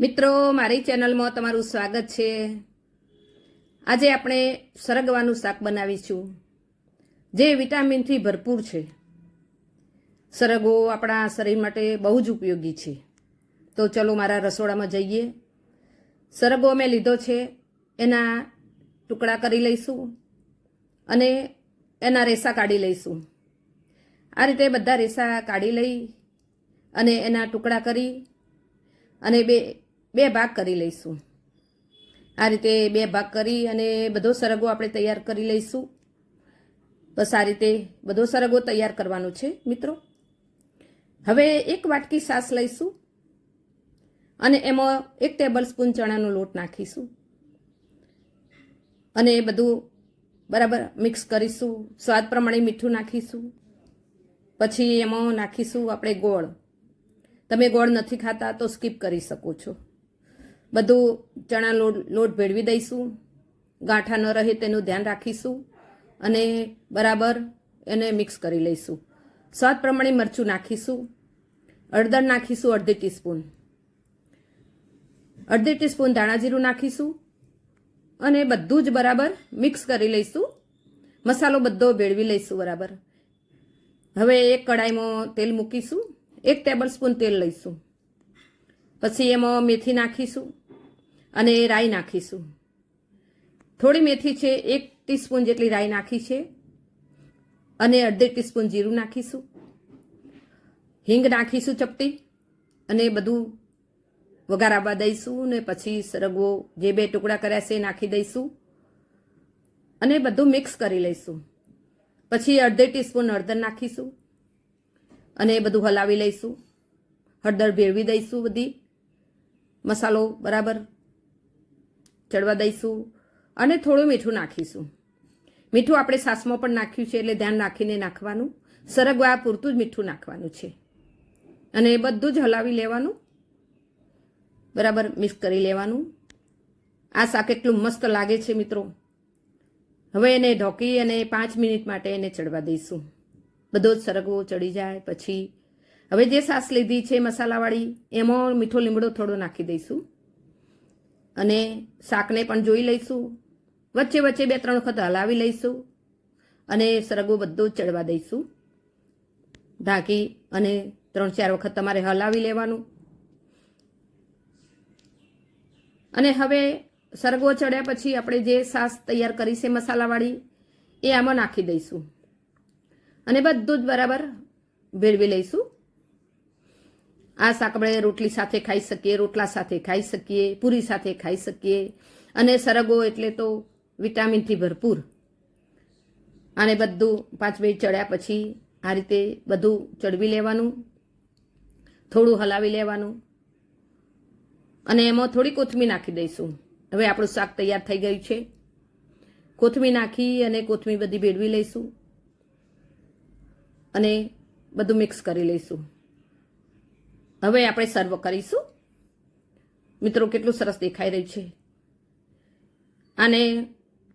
મિત્રો, મારી ચેનલમાં તમારું સ્વાગત છે. આજે આપણે સરગવાનું શાક બનાવીશું, જે વિટામિનથી ભરપૂર છે. સરગવો આપણા શરીર માટે બહુ જ ઉપયોગી છે. તો ચલો મારા રસોડામાં જઈએ. સરગવો મેં લીધો છે, એના ટુકડા કરી લઈશું અને એના રેસા કાઢી લઈશું. આ રીતે બધા રેસા કાઢી લઈ અને એના ટુકડા કરી અને બે બે ભાગ કરી લઈશું. આ રીતે બે ભાગ કરી અને બધો સરગો આપણે તૈયાર કરી લઈશું. બસ આ રીતે બધો સરગો તૈયાર કરવાનો છે, મિત્રો. હવે એક વાટકી સાસ લઈશું અને એમાં એક ટેબલ સ્પૂન ચણાનો લોટ નાખીશું. અને બધું બરાબર મિક્સ કરીશું. સ્વાદ પ્રમાણે મીઠું નાખીશું. પછી એમાં નાખીશું આપણે ગોળ. તમે ગોળ નથી ખાતા તો સ્કીપ કરી શકો છો. બધું ચણા લોટ લોટ ભેળવી દઈશું. ગાંઠા ન રહે તેનું ધ્યાન રાખીશું. અને બરાબર એને મિક્સ કરી લઈશું. સ્વાદ પ્રમાણે મરચું નાખીશું. હળદર નાખીશું અડધી ટીસ્પૂન. અડધી ટીસ્પૂન ધાણાજીરું નાખીશું. અને બધું જ બરાબર મિક્સ કરી લઈશું. મસાલો બધો ભેળવી લઈશું બરાબર. હવે એક કડાઈમાં તેલ મૂકીશું. એક ટેબલ સ્પૂન તેલ લઈશું. પછી એમાં મેથી નાખીશું. અને રાઈ નાખીશું. થોડી મેથી છે, એક ટીસ્પૂન જેટલી રાઈ નાખી છે. અને અડધી ટીસ્પૂન જીરું નાખીશું. હિંગ નાખીશું ચપટી અને બધું વઘારાવા દઈશું ને પછી સરગવો જે બે ટુકડા કર્યા છે એ નાખી દઈશું. અને બધું મિક્સ કરી લઈશું. પછી અડધી ટીસ્પૂન હળદર નાખીશું અને એ બધું હલાવી લઈશું. હળદર ભેળવી દઈશું બધી. મસાલો બરાબર. ચડવા દઈશું અને થોડું મીઠું નાખીશું. મીઠું આપણે સાસમાં પણ નાખ્યું છે એટલે ધ્યાન રાખીને નાખવાનું. સરગવા પૂરતું જ મીઠું નાખવાનું છે. અને એ બધું જ હલાવી લેવાનું. બરાબર મિક્સ કરી લેવાનું. આ શાક એટલું મસ્ત લાગે છે મિત્રો. હવે એને ઢોકી અને પાંચ મિનિટ માટે એને ચડવા દઈશું. બધો જ સરગવો ચડી જાય પછી. હવે જે સાસ લીધી છે મસાલાવાળી, એમાં મીઠો લીમડો થોડો નાખી દઈશું. અને શાકને પણ જોઈ લઈશું. વચ્ચે વચ્ચે બે ત્રણ વખત હલાવી લઈશું અને સરગવો બધો ચડવા દઈશું. ઢાંકી અને ત્રણ ચાર વખત તમારે હલાવી લેવાનું. અને હવે સરગવો ચડ્યા પછી આપણે જે સાસ તૈયાર કરી છે મસાલાવાળી, એ આમાં નાખી દઈશું. અને બધું જ બરાબર ભેળવી લઈશું. આ શાક આપણે રોટલી સાથે ખાઈ શકીએ, રોટલા સાથે ખાઈ શકીએ, પૂરી સાથે ખાઈ શકીએ. અને સરગવો એટલે તો વિટામિનથી ભરપૂર. આને બધું પાંચ મિનિટ ચડ્યા પછી આ રીતે બધું ચડવી લેવાનું, થોડું હલાવી લેવાનું. અને એમાં થોડી કોથમીર નાખી દઈશું. હવે આપણું શાક તૈયાર થઈ ગયું છે. કોથમીર નાખી અને કોથમીર બધી ભેળવી લઈશું. અને બધું મિક્સ કરી લઈશું. હવે આપણે સર્વ કરીશું. મિત્રો, કેટલું સરસ દેખાઈ રહ્યું છે. અને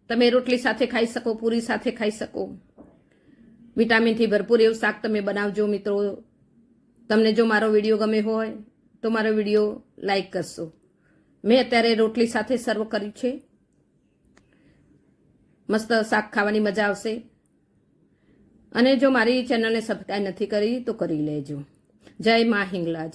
તમે રોટલી સાથે ખાઈ શકો, પૂરી સાથે ખાઈ શકો. વિટામિનથી ભરપૂર એવું શાક તમે બનાવજો, મિત્રો. તમને જો મારો વીડિયો ગમે હોય, તો મારો વીડિયો લાઈક કરશો. મેં અત્યારે રોટલી સાથે સર્વ કર્યું છે. મસ્ત શાક ખાવાની મજા આવશે. અને જો મારી ચેનલને સબસ્ક્રાઈબ નથી કરી, તો કરી લેજો. જય મા હિંગલાજ.